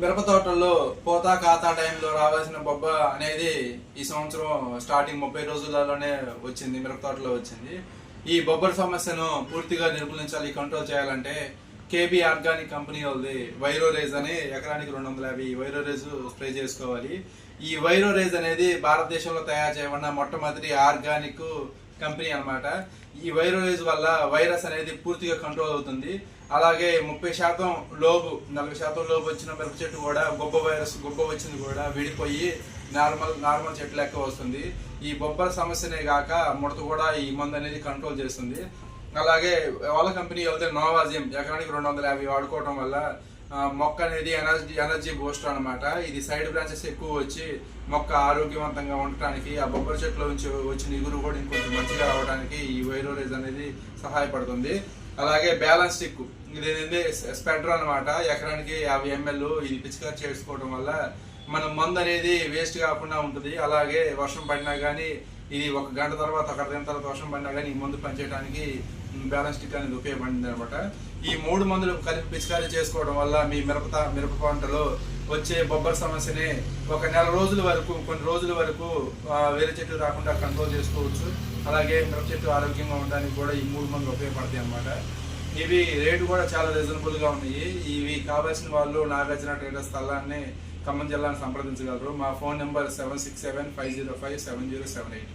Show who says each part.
Speaker 1: మిరప తోటల్లో పోతా ఖాతా టైంలో రావాల్సిన బొబ్బ అనేది ఈ సంవత్సరం స్టార్టింగ్ ముప్పై రోజులలోనే వచ్చింది మిరప తోటలో వచ్చింది. ఈ బొబ్బర్ సమస్యను పూర్తిగా నిర్మూలించాలి కంట్రోల్ చేయాలంటే కేబీ ఆర్గానిక్ కంపెనీ వాళ్ళది వైరో రేజ్ అని ఎకరానికి రెండు వందల యాభై వైరో రేజ్ స్ప్రే చేసుకోవాలి. ఈ వైరో రేజ్ అనేది భారతదేశంలో తయారు చేయబడిన మొట్టమొదటి ఆర్గానిక్ కంపెనీ అన్నమాట. ఈ వైరస్ వల్ల వైరస్ అనేది పూర్తిగా కంట్రోల్ అవుతుంది. అలాగే ముప్పై శాతం లోపు నలభై శాతం లోపు వచ్చిన మిరప చెట్టు కూడా గొప్ప వైరస్ గొప్ప వచ్చింది కూడా విడిపోయి నార్మల్ నార్మల్ చెట్టు లెక్క వస్తుంది. ఈ బొబ్బర సమస్యనే కాక ముడత కూడా ఈ మందు అనేది కంట్రోల్ చేస్తుంది. అలాగే వాళ్ళ కంపెనీ వెళ్తే నోవాజియం ఎకరానికి రెండు వందల యాభై వాడుకోవడం వల్ల మొక్క అనేది ఎనర్జీ ఎనర్జీ బూస్టర్ అనమాట ఇది సైడ్ బ్రాంచెస్ ఎక్కువ వచ్చి మొక్క ఆరోగ్యవంతంగా ఉండటానికి ఆ బొబ్బరి చెట్ల నుంచి వచ్చిన ఇగురు కూడా ఇంకొంచెం మంచిగా రావడానికి ఈ వైరోరేజ్ అనేది సహాయపడుతుంది. అలాగే బ్యాలెన్స్ స్టిక్ ఇది ఏంటంటే స్పెటర్ అనమాట ఎకరానికి యాభై ఎంఎల్ ఇది పిచికారి చేసుకోవడం వల్ల మన మందు అనేది వేస్ట్ కాకుండా ఉంటుంది. అలాగే వర్షం పడినా కానీ ఇది ఒక గంట తర్వాత ఒక గంట తర్వాత వర్షం పడినా కానీ ఈ మందు పనిచేయడానికి బ్యాలెన్స్ షీట్ అనేది ఉపయోగపడింది అనమాట. ఈ మూడు మందులు కలిపి పిచికారీ చేసుకోవడం వల్ల మీ మిరప మిరప పంటలో వచ్చే బొబ్బర్ సమస్యని ఒక నెల రోజుల వరకు కొన్ని రోజుల వరకు వేరే చెట్టు రాకుండా కంట్రోల్ చేసుకోవచ్చు. అలాగే మిరప చెట్టు ఆరోగ్యంగా ఉండడానికి కూడా ఈ మూడు మందులు ఉపయోగపడతాయి అనమాట. ఇవి రేటు కూడా చాలా రీజనబుల్గా ఉన్నాయి. ఇవి కావాల్సిన వాళ్ళు నాగార్జున ట్రేడర్స్ స్థలాన్ని ఖమ్మం జిల్లాను సంప్రదించగలరు. మా phone number seven six seven five zero five seven zero seven eight.